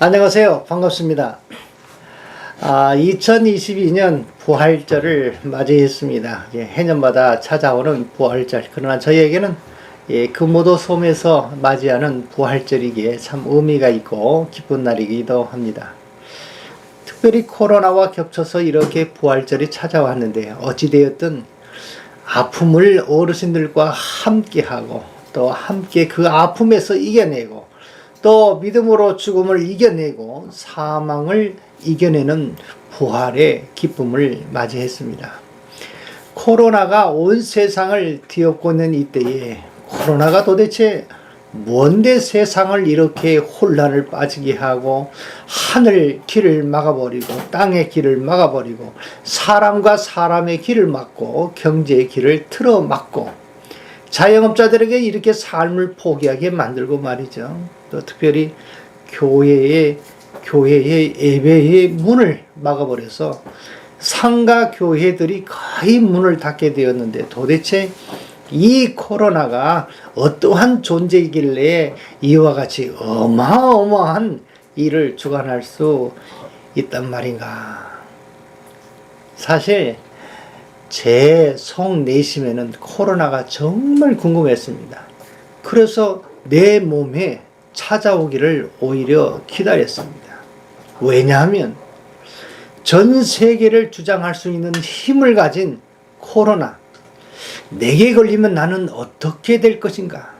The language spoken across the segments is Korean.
안녕하세요. 반갑습니다. 아, 2022년 부활절을 맞이했습니다. 예, 해년마다 찾아오는 부활절. 그러나 저희에게는 예, 금오도 섬에서 맞이하는 부활절이기에 참 의미가 있고 기쁜 날이기도 합니다. 특별히 코로나와 겹쳐서 이렇게 부활절이 찾아왔는데 어찌되었든 아픔을 어르신들과 함께하고 또 함께 그 아픔에서 이겨내고 또 믿음으로 죽음을 이겨내고 사망을 이겨내는 부활의 기쁨을 맞이했습니다. 코로나가 온 세상을 뒤엎고 있는 이때에 코로나가 도대체 뭔데 세상을 이렇게 혼란을 빠지게 하고 하늘 길을 막아버리고 땅의 길을 막아버리고 사람과 사람의 길을 막고 경제의 길을 틀어 막고 자영업자들에게 이렇게 삶을 포기하게 만들고 말이죠. 또 특별히 교회의 교회의 예배의 문을 막아버려서 상가 교회들이 거의 문을 닫게 되었는데 도대체 이 코로나가 어떠한 존재이길래 이와 같이 어마어마한 일을 주관할 수 있단 말인가. 사실 제 속 내심에는 코로나가 정말 궁금했습니다. 그래서 내 몸에 찾아오기를 오히려 기다렸습니다. 왜냐하면 전 세계를 주장할 수 있는 힘을 가진 코로나, 내게 걸리면 나는 어떻게 될 것인가?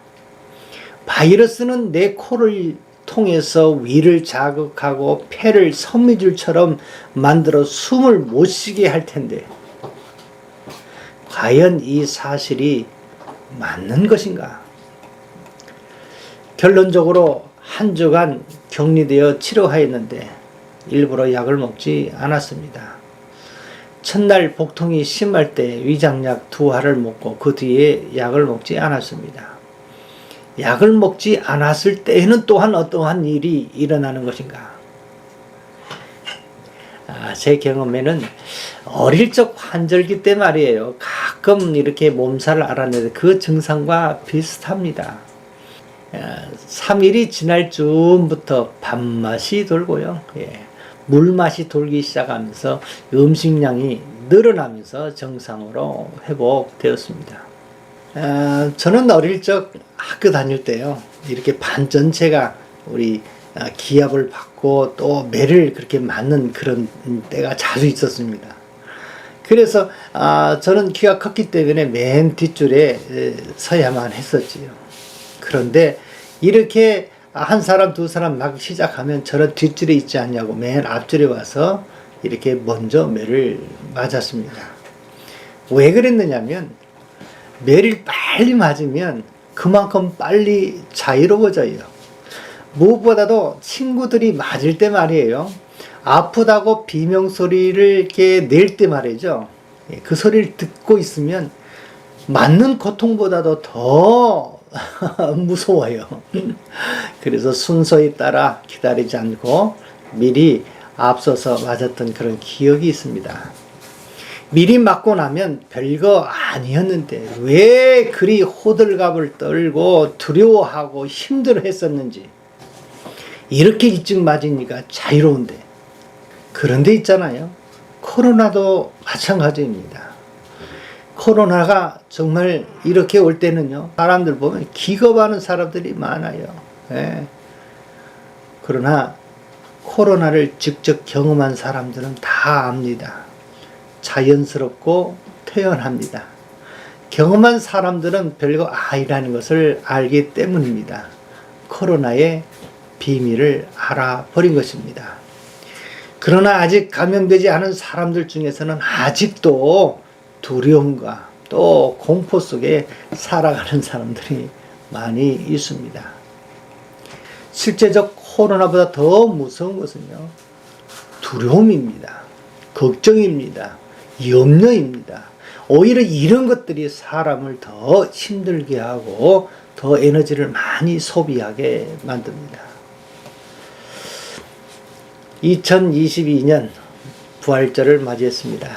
바이러스는 내 코를 통해서 위를 자극하고 폐를 섬유줄처럼 만들어 숨을 못 쉬게 할 텐데, 과연 이 사실이 맞는 것인가? 결론적으로 한 주간 격리되어 치료하였는데 일부러 약을 먹지 않았습니다. 첫날 복통이 심할 때 위장약 두 알을 먹고 그 뒤에 약을 먹지 않았습니다. 약을 먹지 않았을 때에는 또한 어떠한 일이 일어나는 것인가? 아, 제 경험에는 어릴 적 환절기 때 말이에요. 가끔 이렇게 몸살을 앓았는데 그 증상과 비슷합니다. 3일이 지날 즈음부터 밥맛이 돌고요. 예. 물맛이 돌기 시작하면서 음식량이 늘어나면서 정상으로 회복되었습니다. 아, 저는 어릴 적 학교 다닐 때요. 이렇게 반 전체가 우리 아, 기압을 받고 또 매를 그렇게 맞는 그런 때가 자주 있었습니다. 그래서 아, 저는 키가 컸기 때문에 맨 뒷줄에 서야만 했었지요. 그런데 이렇게 한 사람 두 사람 막 시작하면 저런 뒷줄에 있지 않냐고 맨 앞줄에 와서 이렇게 먼저 매를 맞았습니다. 왜 그랬느냐면 매를 빨리 맞으면 그만큼 빨리 자유로워져요. 무엇보다도 친구들이 맞을 때 말이에요. 아프다고 비명 소리를 이렇게 낼 때 말이죠. 예, 그 소리를 듣고 있으면 맞는 고통보다도 더 무서워요. 그래서 순서에 따라 기다리지 않고 미리 앞서서 맞았던 그런 기억이 있습니다. 미리 맞고 나면 별거 아니었는데 왜 그리 호들갑을 떨고 두려워하고 힘들어 했었는지 이렇게 일찍 맞으니까 자유로운데 그런데 있잖아요. 코로나도 마찬가지입니다. 코로나가 정말 이렇게 올 때는요, 사람들 보면 기겁하는 사람들이 많아요. 예. 그러나 코로나를 직접 경험한 사람들은 다 압니다. 자연스럽고 태연합니다. 경험한 사람들은 별거 아니라는 것을 알기 때문입니다. 코로나의 비밀을 알아버린 것입니다. 그러나 아직 감염되지 않은 사람들 중에서는 아직도 두려움과 또 공포 속에 살아가는 사람들이 많이 있습니다. 실제적 코로나보다 더 무서운 것은요, 두려움입니다. 걱정입니다. 염려입니다. 오히려 이런 것들이 사람을 더 힘들게 하고 더 에너지를 많이 소비하게 만듭니다. 2022년 부활절을 맞이했습니다.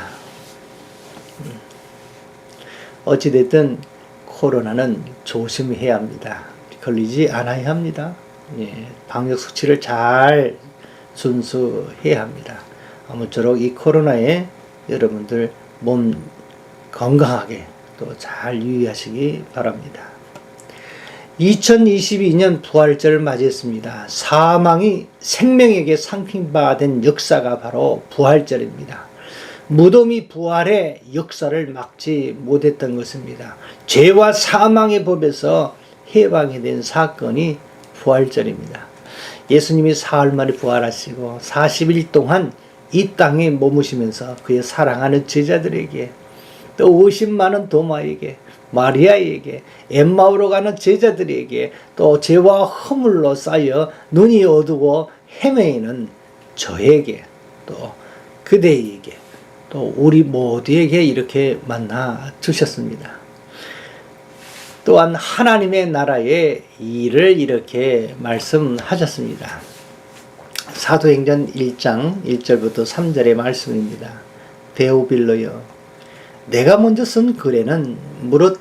어찌됐든 코로나는 조심해야 합니다. 걸리지 않아야 합니다. 예, 방역 수치를 잘 준수해야 합니다. 아무쪼록 이 코로나에 여러분들 몸 건강하게 또 잘 유의하시기 바랍니다. 2022년 부활절을 맞이했습니다. 사망이 생명에게 상징받은 역사가 바로 부활절입니다. 무덤이 부활의 역사를 막지 못했던 것입니다. 죄와 사망의 법에서 해방이 된 사건이 부활절입니다. 예수님이 사흘 만에 부활하시고 40일 동안 이 땅에 머무시면서 그의 사랑하는 제자들에게 또 50만원 도마에게 마리아에게 엠마오로 가는 제자들에게 또 죄와 허물로 쌓여 눈이 어두고 헤매이는 저에게 또 그대에게 또 우리 모두에게 이렇게 만나 주셨습니다. 또한 하나님의 나라의 일을 이렇게 말씀하셨습니다. 사도행전 1장 1절부터 3절의 말씀입니다. 데오빌로여 내가 먼저 쓴 글에는 무릇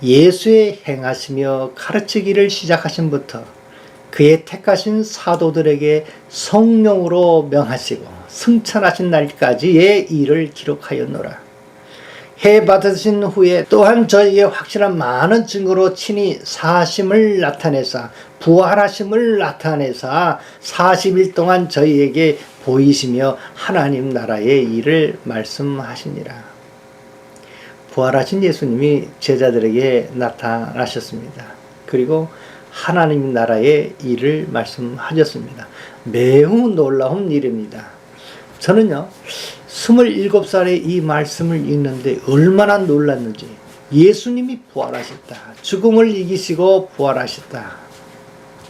예수의 행하시며 가르치기를 시작하신부터 그의 택하신 사도들에게 성령으로 명하시고 승천하신 날까지의 일을 기록하였노라. 해 받으신 후에 또한 저에게 확실한 많은 증거로 친히 사심을 나타내사 부활하심을 나타내사 40일 동안 저희에게 보이시며 하나님 나라의 일을 말씀하시니라. 부활하신 예수님이 제자들에게 나타나셨습니다. 그리고 하나님 나라의 일을 말씀하셨습니다. 매우 놀라운 일입니다. 저는요, 27살에 이 말씀을 읽는데 얼마나 놀랐는지 예수님이 부활하셨다. 죽음을 이기시고 부활하셨다.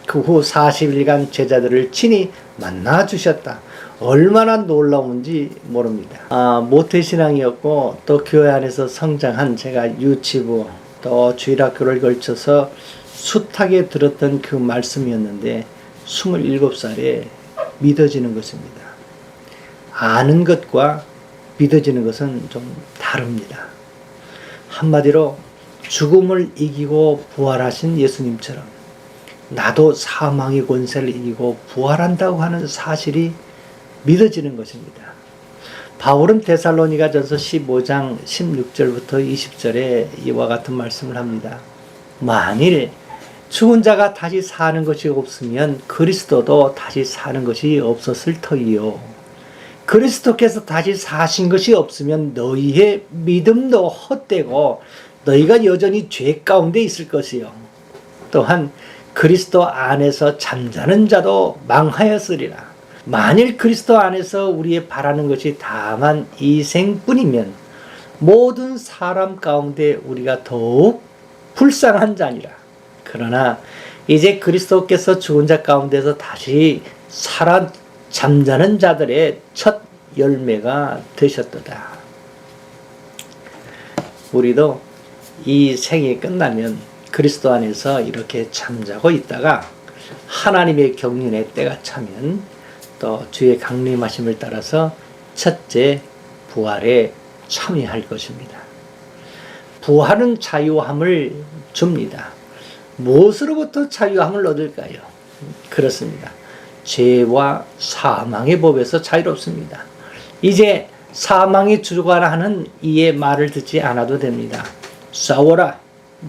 그 후 40일간 제자들을 친히 만나 주셨다. 얼마나 놀라운지 모릅니다. 아, 모태신앙이었고 또 교회 안에서 성장한 제가 유치부 또 주일학교를 걸쳐서 숱하게 들었던 그 말씀이었는데 27살에 믿어지는 것입니다. 아는 것과 믿어지는 것은 좀 다릅니다. 한마디로 죽음을 이기고 부활하신 예수님처럼 나도 사망의 권세를 이기고 부활한다고 하는 사실이 믿어지는 것입니다. 바울은 데살로니가 전서 15장 16절부터 20절에 이와 같은 말씀을 합니다. 만일 죽은 자가 다시 사는 것이 없으면 그리스도도 다시 사는 것이 없었을 터이요. 그리스도께서 다시 사신 것이 없으면 너희의 믿음도 헛되고 너희가 여전히 죄 가운데 있을 것이요. 또한 그리스도 안에서 잠자는 자도 망하였으리라. 만일 그리스도 안에서 우리의 바라는 것이 다만 이 생뿐이면 모든 사람 가운데 우리가 더욱 불쌍한 자니라. 그러나 이제 그리스도께서 죽은 자 가운데서 다시 살아 잠자는 자들의 첫 열매가 되셨도다. 우리도 이 생이 끝나면 그리스도 안에서 이렇게 잠자고 있다가 하나님의 경륜의 때가 차면 또 주의 강림하심을 따라서 첫째 부활에 참여할 것입니다. 부활은 자유함을 줍니다. 무엇으로부터 자유함을 얻을까요? 그렇습니다. 죄와 사망의 법에서 자유롭습니다. 이제 사망이 주관하는 이의 말을 듣지 않아도 됩니다. 싸워라,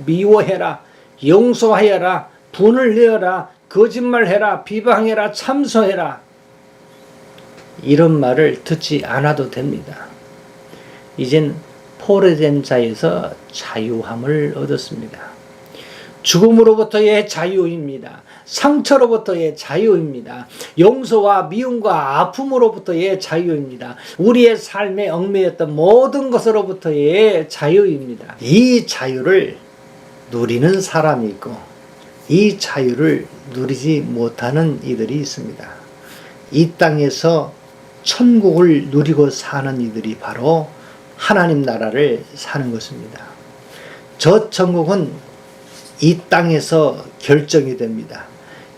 미워해라, 용서하여라, 분을 내어라, 거짓말해라, 비방해라, 참소해라. 이런 말을 듣지 않아도 됩니다. 이젠 포로된 자에서 자유함을 얻었습니다. 죽음으로부터의 자유입니다. 상처로부터의 자유입니다. 용서와 미움과 아픔으로부터의 자유입니다. 우리의 삶에 얽매였던 모든 것으로부터의 자유입니다. 이 자유를 누리는 사람이 있고 이 자유를 누리지 못하는 이들이 있습니다. 이 땅에서 천국을 누리고 사는 이들이 바로 하나님 나라를 사는 것입니다. 저 천국은 이 땅에서 결정이 됩니다.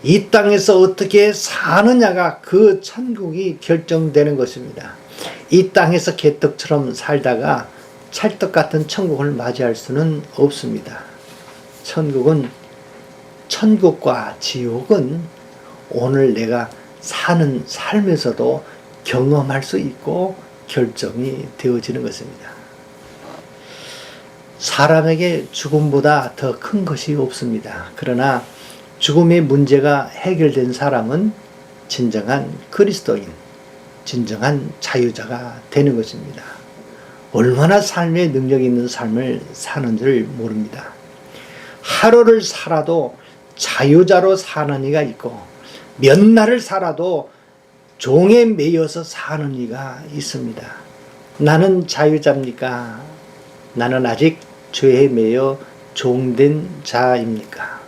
이 땅에서 어떻게 사느냐가 그 천국이 결정되는 것입니다. 이 땅에서 개떡처럼 살다가 찰떡 같은 천국을 맞이할 수는 없습니다. 천국은 천국과 지옥은 오늘 내가 사는 삶에서도 경험할 수 있고 결정이 되어지는 것입니다. 사람에게 죽음보다 더 큰 것이 없습니다. 그러나 죽음의 문제가 해결된 사람은 진정한 그리스도인, 진정한 자유자가 되는 것입니다. 얼마나 삶의 능력 있는 삶을 사는 줄 모릅니다. 하루를 살아도 자유자로 사는 이가 있고 몇 날을 살아도 종에 매여서 사는 이가 있습니다. 나는 자유자입니까? 나는 아직 죄에 매여 종된 자입니까?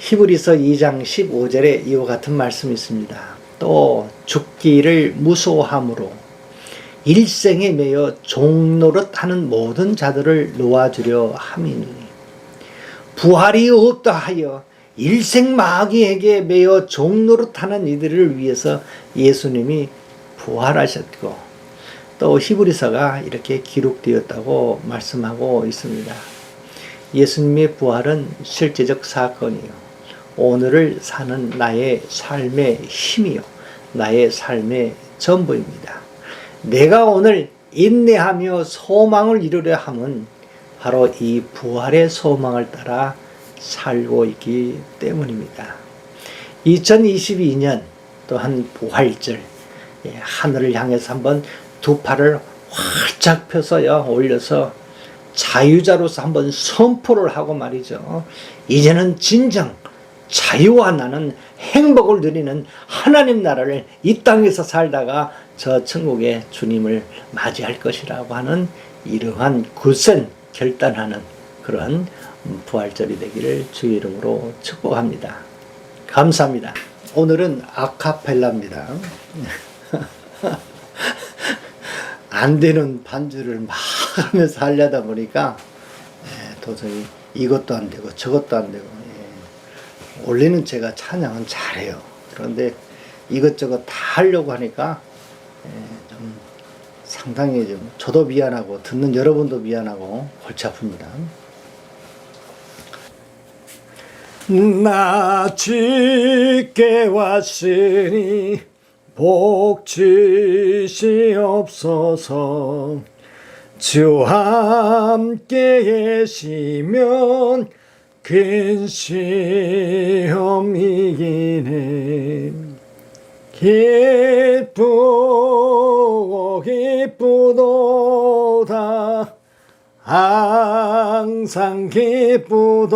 히브리서 2장 15절에 이와 같은 말씀이 있습니다. 또 죽기를 무소함으로 일생에 매여 종노릇하는 모든 자들을 놓아주려 함이니 부활이 없다 하여 일생 마귀에게 매여 종노릇하는 이들을 위해서 예수님이 부활하셨고 또 히브리서가 이렇게 기록되었다고 말씀하고 있습니다. 예수님의 부활은 실제적 사건이요. 오늘을 사는 나의 삶의 힘이요. 나의 삶의 전부입니다. 내가 오늘 인내하며 소망을 이루려 함은 바로 이 부활의 소망을 따라 살고 있기 때문입니다. 2022년 또한 부활절 예, 하늘을 향해서 한번 두 팔을 활짝 펴서요 올려서 자유자로서 한번 선포를 하고 말이죠. 이제는 진정 자유와 나는 행복을 누리는 하나님 나라를 이 땅에서 살다가 저 천국의 주님을 맞이할 것이라고 하는 이러한 굳은 결단하는 그런 부활절이 되기를 주의 이름으로 축복합니다. 감사합니다. 오늘은 아카펠라입니다. 안 되는 반주를 막 하면서 하려다 보니까 예, 도저히 이것도 안 되고 저것도 안 되고 예. 원래는 제가 찬양은 잘해요. 그런데 이것저것 다 하려고 하니까 예, 좀 상당히 좀 저도 미안하고 듣는 여러분도 미안하고 골치 아픕니다. 나 짙게 왔으니 복지시옵소서 주와 함께 계시면 근시험이기네 기쁘고 기쁘도다 항상 기쁘도다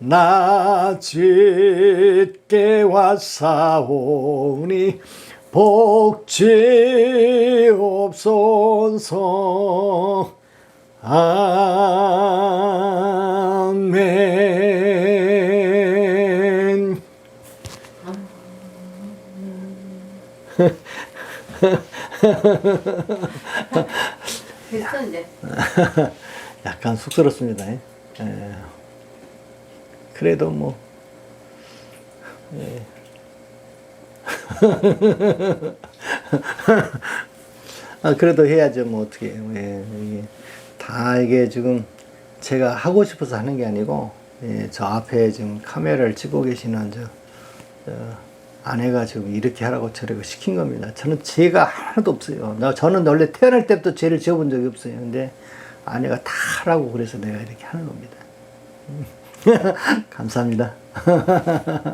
나 짙게 왔사오니 복지옵소서 아멘 됐어 이제. 약간 쑥스럽습니다. 예. 그래도 뭐 예. 아, 그래도 해야죠. 뭐 어떻게. 예. 이게 다 이게 지금 제가 하고 싶어서 하는 게 아니고 예, 저 앞에 지금 카메라를 찍고 계시는 저, 저 아내가 지금 이렇게 하라고 저렇게 시킨 겁니다. 저는 죄가 하나도 없어요. 나 저는 원래 태어날 때부터 죄를 지어본 적이 없어요. 근데 아내가 다 하라고 그래서 내가 이렇게 하는 겁니다. 감사합니다.